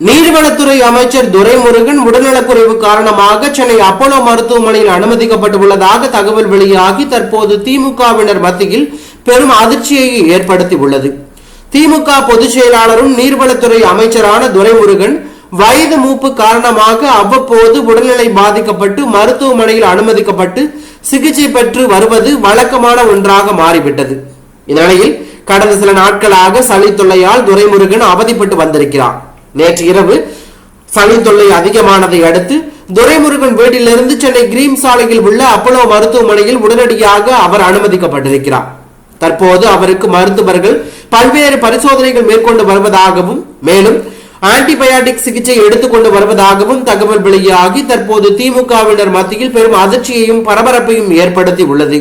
நீர்வளத்துறை அமைச்சர் துரைமுருகன் உடல்நலக்குறைவு காரணமாக சென்னை அப்போலோ மருத்துவமனையில் அனுமதிக்கப்பட்டுள்ளதாக தகவல் வெளியாகி தற்போது திமுகவினர் மத்தியில் பெரும் அதிர்ச்சியை ஏற்படுத்தி உள்ளது திமுக பொதுச் செயலாளரும் நீர்வளத்துறை அமைச்சரான துரைமுருகன் வயது மூப்பு காரணமாக அவ்வப்போது உடல்நிலை பாதிக்கப்பட்டு மருத்துவமனையில் அனுமதிக்கப்பட்டு சிகிச்சை பெற்று வருவது வழக்கமான ஒன்றாக மாறிவிட்டது. இந்நிலையில் கடந்த சில நாட்களாக சளி தொல்லையால் துரைமுருகன் அவதிப்பட்டு வந்திருக்கிறார். நேற்று இரவு சளி தொல்லை அதிகமானதை அடுத்து துரைமுருகன் வீட்டிலிருந்து சென்னை கிரீம் சாலையில் உள்ள அப்பலோ மருத்துவமனையில் உடனடியாக அவர் அனுமதிக்கப்பட்டிருக்கிறார். தற்போது அவருக்கு மருத்துவர்கள் பல்வேறு பரிசோதனைகள் மேற்கொண்டு வருவதாகவும் மேலும் ஆன்டிபயாட்டிக் சிகிச்சை எடுத்துக்கொண்டு வருவதாகவும் தகவல் வெளியாகி தற்போது திமுகவினர் மத்தியில் பெரும் அதிர்ச்சியையும் பரபரப்பையும் ஏற்படுத்தி உள்ளது